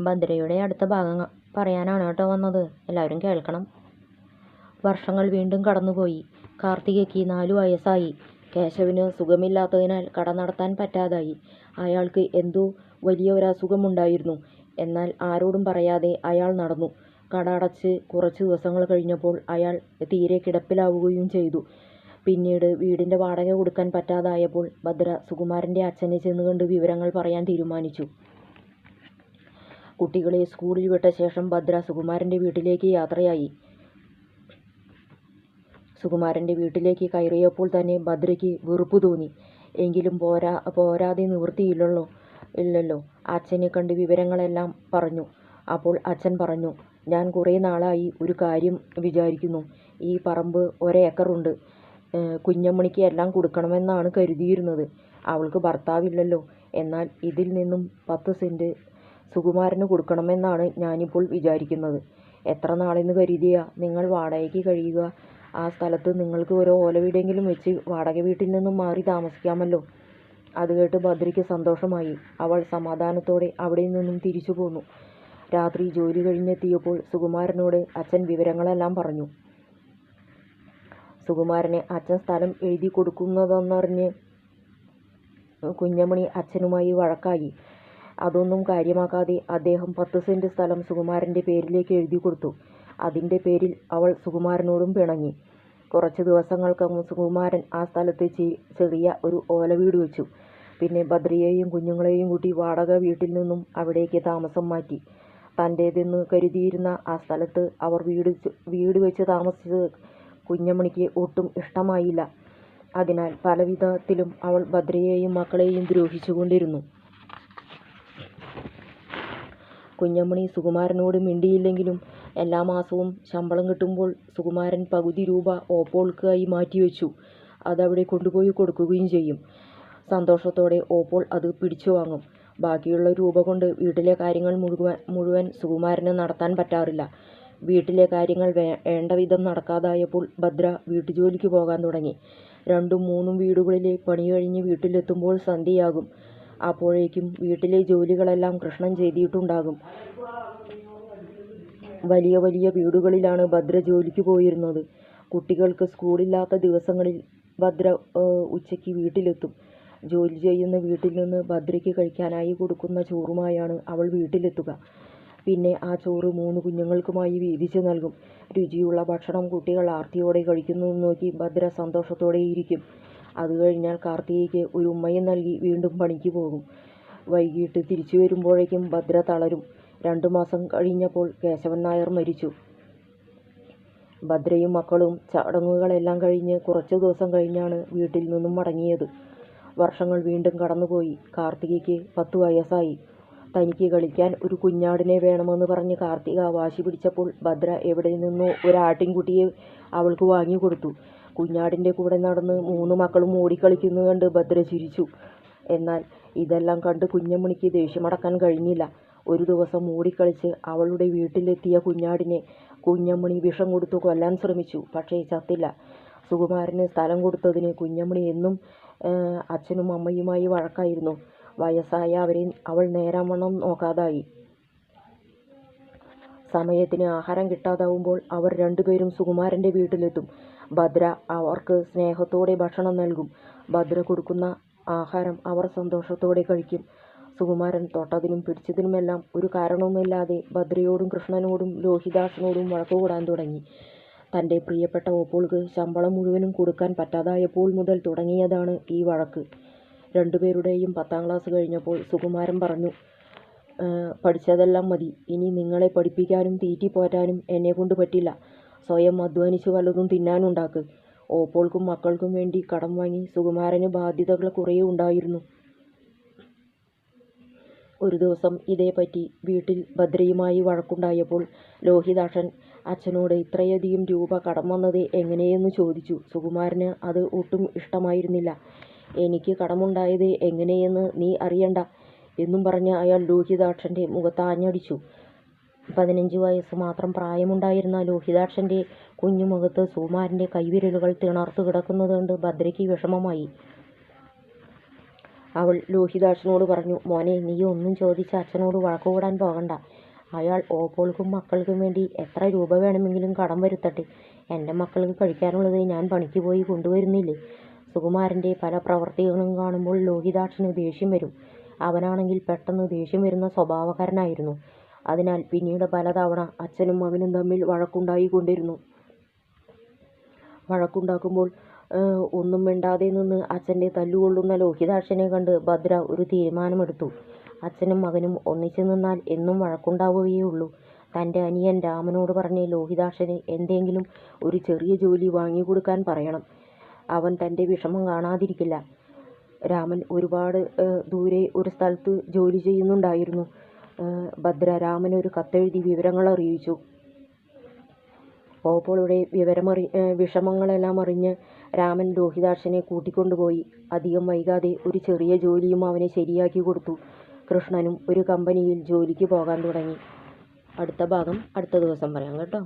ഭദ്രയുടെ അടുത്ത ഭാഗം പറയാനാണ് കേട്ടോ വന്നത്. എല്ലാവരും കേൾക്കണം. വർഷങ്ങൾ വീണ്ടും കടന്നുപോയി. കാർത്തികയ്ക്ക് നാലു വയസ്സായി. കേശവിന് സുഖമില്ലാത്തതിനാൽ കട നടത്താൻ പറ്റാതായി. അയാൾക്ക് എന്തോ വലിയ ഒരസുഖമുണ്ടായിരുന്നു എന്നാൽ ആരോടും പറയാതെ അയാൾ നടന്നു. കട അടച്ച് കുറച്ച് ദിവസങ്ങൾ കഴിഞ്ഞപ്പോൾ അയാൾ തീരെ കിടപ്പിലാവുകയും ചെയ്തു. പിന്നീട് വീടിന്റെ വാടക കൊടുക്കാൻ പറ്റാതായപ്പോൾ ഭദ്ര സുകുമാരന്റെ അച്ഛനെ ചെന്ന് കണ്ട് വിവരങ്ങൾ പറയാൻ തീരുമാനിച്ചു. കുട്ടികളെ സ്കൂളിൽ വിട്ട ശേഷം ഭദ്ര സുകുമാരന്റെ വീട്ടിലേക്ക് യാത്രയായി. സുകുമാരന്റെ വീട്ടിലേക്ക് കയറിയപ്പോൾ തന്നെ ഭദ്രയ്ക്ക് വെറുപ്പ് തോന്നി. എങ്കിലും പോരാ പോരാതെ നിവൃത്തിയില്ലല്ലോ അച്ഛനെ കണ്ട് വിവരങ്ങളെല്ലാം പറഞ്ഞു. അപ്പോൾ അച്ഛൻ പറഞ്ഞു ഞാൻ കുറേ നാളായി ഒരു കാര്യം വിചാരിക്കുന്നു. ഈ പറമ്പ് ഒരേക്കറുണ്ട് കുഞ്ഞമ്മണിക്ക് എല്ലാം കൊടുക്കണമെന്നാണ് കരുതിയിരുന്നത്. അവൾക്ക് ഭർത്താവില്ലല്ലോ. എന്നാൽ ഇതിൽ നിന്നും പത്ത് സെന്റ് സുകുമാരന് കൊടുക്കണമെന്നാണ് ഞാനിപ്പോൾ വിചാരിക്കുന്നത്. എത്ര നാളെന്ന് കരുതിയാ? നിങ്ങൾ വാടകയ്ക്ക് കഴിയുക. ആ സ്ഥലത്ത് നിങ്ങൾക്ക് ഒരു ഓലവീടെങ്കിലും വെച്ച് വാടക വീട്ടിൽ നിന്നും മാറി താമസിക്കാമല്ലോ. അത് കേട്ട് ഭദ്രയ്ക്ക് സന്തോഷമായി. അവൾ സമാധാനത്തോടെ അവിടെ നിന്നും തിരിച്ചു പോന്നു. രാത്രി ജോലി കഴിഞ്ഞെത്തിയപ്പോൾ സുകുമാരനോട് അച്ഛൻ വിവരങ്ങളെല്ലാം പറഞ്ഞു. സുകുമാരന് അച്ഛൻ സ്ഥലം എഴുതി കൊടുക്കുന്നതെന്നറിഞ്ഞ് കുഞ്ഞമണി അച്ഛനുമായി വഴക്കായി. അതൊന്നും കാര്യമാക്കാതെ അദ്ദേഹം പത്ത് സെന്റ് സ്ഥലം സുകുമാരന്റെ പേരിലേക്ക് എഴുതി കൊടുത്തു. അതിന്റെ പേരിൽ അവൾ സുകുമാരനോടും പിണങ്ങി. കുറച്ച് ദിവസങ്ങൾക്കകം സുകുമാരൻ ആ സ്ഥലത്ത് ചെറിയ ഒരു ഓലവീട് വെച്ചു. പിന്നെ ഭദ്രയെയും കുഞ്ഞുങ്ങളെയും കൂട്ടി വാടക വീട്ടിൽ നിന്നും അവിടേക്ക് താമസം മാറ്റി. തന്റേതെന്ന് കരുതിയിരുന്ന ആ സ്ഥലത്ത് അവർ വീട് വീട് വെച്ച് താമസിച്ചത് കുഞ്ഞമണിക്ക് ഒട്ടും ഇഷ്ടമായില്ല. അതിനാൽ പലവിധത്തിലും അവൾ ഭദ്രയെയും മക്കളെയും ദ്രോഹിച്ചുകൊണ്ടിരുന്നു. കുഞ്ഞമ്മണി സുകുമാരനോട് മിണ്ടിയില്ലെങ്കിലും എല്ലാ മാസവും ശമ്പളം കിട്ടുമ്പോൾ സുകുമാരൻ പകുതി രൂപ ഓപ്പോൾക്കായി മാറ്റിവെച്ചു. അതവിടെ കൊണ്ടുപോയി കൊടുക്കുകയും ചെയ്യും. സന്തോഷത്തോടെ ഓപ്പോൾ അത് പിടിച്ചു വാങ്ങും. ബാക്കിയുള്ള രൂപ കൊണ്ട് വീട്ടിലെ കാര്യങ്ങൾ മുഴുവൻ മുഴുവൻ സുകുമാരന് നടത്താൻ പറ്റാറില്ല. വീട്ടിലെ കാര്യങ്ങൾ വേ വേണ്ട വിധം നടക്കാതായപ്പോൾ ഭദ്ര വീട്ടുജോലിക്ക് പോകാൻ തുടങ്ങി. രണ്ടും മൂന്നും വീടുകളിലെ പണി കഴിഞ്ഞ് വീട്ടിലെത്തുമ്പോൾ സന്ധ്യയാകും. അപ്പോഴേക്കും വീട്ടിലെ ജോലികളെല്ലാം കൃഷ്ണൻ ചെയ്തിട്ടുണ്ടാകും. വലിയ വലിയ വീടുകളിലാണ് ഭദ്ര ജോലിക്ക് പോയിരുന്നത്. കുട്ടികൾക്ക് സ്കൂളില്ലാത്ത ദിവസങ്ങളിൽ ഭദ്ര ഉച്ചയ്ക്ക് വീട്ടിലെത്തും. ജോലി ചെയ്യുന്ന വീട്ടിൽ നിന്ന് ഭദ്രയ്ക്ക് കഴിക്കാനായി കൊടുക്കുന്ന ചോറുമായാണ് അവൾ വീട്ടിലെത്തുക. പിന്നെ ആ ചോറ് മൂന്ന് കുഞ്ഞുങ്ങൾക്കുമായി വീതിച്ച് നൽകും. രുചിയുള്ള ഭക്ഷണം കുട്ടികൾ ആർത്തിയോടെ കഴിക്കുന്നത് നോക്കി ഭദ്ര സന്തോഷത്തോടെ ഇരിക്കും അത് കഴിഞ്ഞാൽ കാർത്തികയ്ക്ക് ഒരു ഉമ്മയും നൽകി വീണ്ടും പണിക്ക് പോകും. വൈകിട്ട് തിരിച്ചു വരുമ്പോഴേക്കും ഭദ്ര തളരും. രണ്ടു മാസം കഴിഞ്ഞപ്പോൾ കേശവൻ നായർ മരിച്ചു. ഭദ്രയും മക്കളും ചടങ്ങുകളെല്ലാം കഴിഞ്ഞ് കുറച്ചു ദിവസം കഴിഞ്ഞാണ് വീട്ടിൽ നിന്നും മടങ്ങിയത്. വർഷങ്ങൾ വീണ്ടും കടന്നുപോയി. കാർത്തികയ്ക്ക് പത്തു വയസ്സായി. തനിക്ക് കളിക്കാൻ ഒരു കുഞ്ഞാടിനെ വേണമെന്ന് പറഞ്ഞ് കാർത്തിക വാശി പിടിച്ചപ്പോൾ ഭദ്ര എവിടെ നിന്നോ ഒരു ആട്ടിൻകുട്ടിയെ അവൾക്ക് വാങ്ങിക്കൊടുത്തു കുഞ്ഞാടിന്റെ കൂടെ നടന്ന് മൂന്ന് മക്കളും ഓടിക്കളിക്കുന്നത് കണ്ട് ഭദ്ര ചിരിച്ചു. എന്നാൽ ഇതെല്ലാം കണ്ട് കുഞ്ഞമ്മണിക്ക് ദേഷ്യമടക്കാൻ കഴിഞ്ഞില്ല. ഒരു ദിവസം ഓടിക്കളിച്ച് അവളുടെ വീട്ടിലെത്തിയ കുഞ്ഞാടിനെ കുഞ്ഞമ്മണി വിഷം കൊടുത്തു കൊല്ലാൻ ശ്രമിച്ചു. പക്ഷേ ചത്തില്ല. സുകുമാരന് സ്ഥലം കൊടുത്തതിന് കുഞ്ഞമ്മണി എന്നും അച്ഛനും അമ്മയുമായി വഴക്കായിരുന്നു. വയസ്സായ അവരെ അവൾ നേരാവണ്ണം നോക്കാതായി. സമയത്തിന് ആഹാരം കിട്ടാതാവുമ്പോൾ അവർ രണ്ടുപേരും സുകുമാരന്റെ വീട്ടിലെത്തും. ഭദ്ര അവർക്ക് സ്നേഹത്തോടെ ഭക്ഷണം നൽകും. ഭദ്ര കൊടുക്കുന്ന ആഹാരം അവർ സന്തോഷത്തോടെ കഴിക്കും. സുകുമാരൻ തൊട്ടതിനും പിടിച്ചതിനുമെല്ലാം ഒരു കാരണവുമില്ലാതെ ഭദ്രയോടും കൃഷ്ണനോടും ലോഹിദാസിനോടും വഴക്കുകൂടാൻ തുടങ്ങി. തന്റെ പ്രിയപ്പെട്ട ഓപ്പോൾക്ക് ശമ്പളം മുഴുവനും കൊടുക്കാൻ പറ്റാതായപ്പോൾ മുതൽ തുടങ്ങിയതാണ് ഈ വഴക്ക്. രണ്ടുപേരുടെയും പത്താം ക്ലാസ് കഴിഞ്ഞപ്പോൾ സുകുമാരൻ പറഞ്ഞു പഠിച്ചതെല്ലാം മതി. ഇനി നിങ്ങളെ പഠിപ്പിക്കാനും തീറ്റിപ്പോറ്റാനും എന്നെക്കൊണ്ട് പറ്റില്ല. സ്വയം അധ്വാനിച്ച് വല്ലതും തിന്നാനുണ്ടാക്ക് ഓപ്പോൾക്കും മക്കൾക്കും വേണ്ടി കടം വാങ്ങി സുകുമാരന് ബാധ്യതകൾ കുറേ ഉണ്ടായിരുന്നു. ഒരു ദിവസം ഇതേപ്പറ്റി വീട്ടിൽ ഭദ്രയുമായി വഴക്കുണ്ടായപ്പോൾ ലോഹിതാക്ഷൻ അച്ഛനോട് ഇത്രയധികം രൂപ കടം വന്നത് എങ്ങനെയെന്ന് ചോദിച്ചു. സുകുമാരന് അത് ഒട്ടും ഇഷ്ടമായിരുന്നില്ല. എനിക്ക് കടമുണ്ടായത് എങ്ങനെയെന്ന് നീ അറിയണ്ട എന്നും പറഞ്ഞ് അയാൾ ലോഹിതാക്ഷന്റെ മുഖത്താഞ്ഞടിച്ചു പതിനഞ്ച് വയസ്സ് മാത്രം പ്രായമുണ്ടായിരുന്ന ലോഹിതാക്ഷന്റെ കുഞ്ഞുമുഖത്ത് സുകുമാരന്റെ കൈവിരലുകൾ തിണർത്തു കിടക്കുന്നത് കണ്ട് ഭദ്രയ്ക്ക് വിഷമമായി. അവൾ ലോഹിതാക്ഷനോട് പറഞ്ഞു മോനെ നീ ഒന്നും ചോദിച്ച് അച്ഛനോട് വഴക്കുകൂടാൻ പോകണ്ട. അയാൾ ഓപ്പോൾക്കും മക്കൾക്കും വേണ്ടി എത്ര രൂപ വേണമെങ്കിലും കടം വരുത്തട്ടെ. എന്റെ മക്കൾക്ക് കഴിക്കാനുള്ളത് ഞാൻ പണിക്ക് പോയി കൊണ്ടുവരുന്നില്ലേ? സുകുമാരന്റെ പല പ്രവൃത്തികളും കാണുമ്പോൾ ലോഹിതാക്ഷന് ദേഷ്യം വരും. അവനാണെങ്കിൽ പെട്ടെന്ന് ദേഷ്യം വരുന്ന സ്വഭാവക്കാരനായിരുന്നു. അതിനാൽ പിന്നീട് പലതവണ അച്ഛനും മകനും തമ്മിൽ വഴക്കുണ്ടായിക്കൊണ്ടിരുന്നു. വഴക്കുണ്ടാക്കുമ്പോൾ ഏഹ്, ഒന്നും മിണ്ടാതെ നിന്ന് അച്ഛന്റെ തല്ലുകൊള്ളുന്ന ലോഹിതാക്ഷനെ കണ്ട് ഭദ്ര ഒരു തീരുമാനമെടുത്തു. അച്ഛനും മകനും ഒന്നിച്ചു നിന്നാൽ എന്നും വഴക്കുണ്ടാവുകയുള്ളൂ തന്റെ അനിയൻ രാമനോട് പറഞ്ഞ് ലോഹിതാക്ഷന് എന്തെങ്കിലും ഒരു ചെറിയ ജോലി വാങ്ങിക്കൊടുക്കാൻ പറയണം. അവൻ തന്റെ വിഷമം കാണാതിരിക്കില്ല. രാമൻ ഒരുപാട് ദൂരെ ഒരു സ്ഥലത്ത് ജോലി ചെയ്യുന്നുണ്ടായിരുന്നു. ഭദ്ര രാമന് ഒരു കത്തെഴുതി വിവരങ്ങൾ അറിയിച്ചു. ഓപ്പോളുടെ വിവരമറി വിഷമങ്ങളെല്ലാം അറിഞ്ഞ് രാമൻ ലോഹിതാക്ഷനെ കൂട്ടിക്കൊണ്ടുപോയി. അധികം വൈകാതെ ഒരു ചെറിയ ജോലിയും അവനെ ശരിയാക്കി കൊടുത്തു. കൃഷ്ണനും ഒരു കമ്പനിയിൽ ജോലിക്ക് പോകാൻ തുടങ്ങി. അടുത്ത ഭാഗം അടുത്ത ദിവസം പറയാം കേട്ടോ.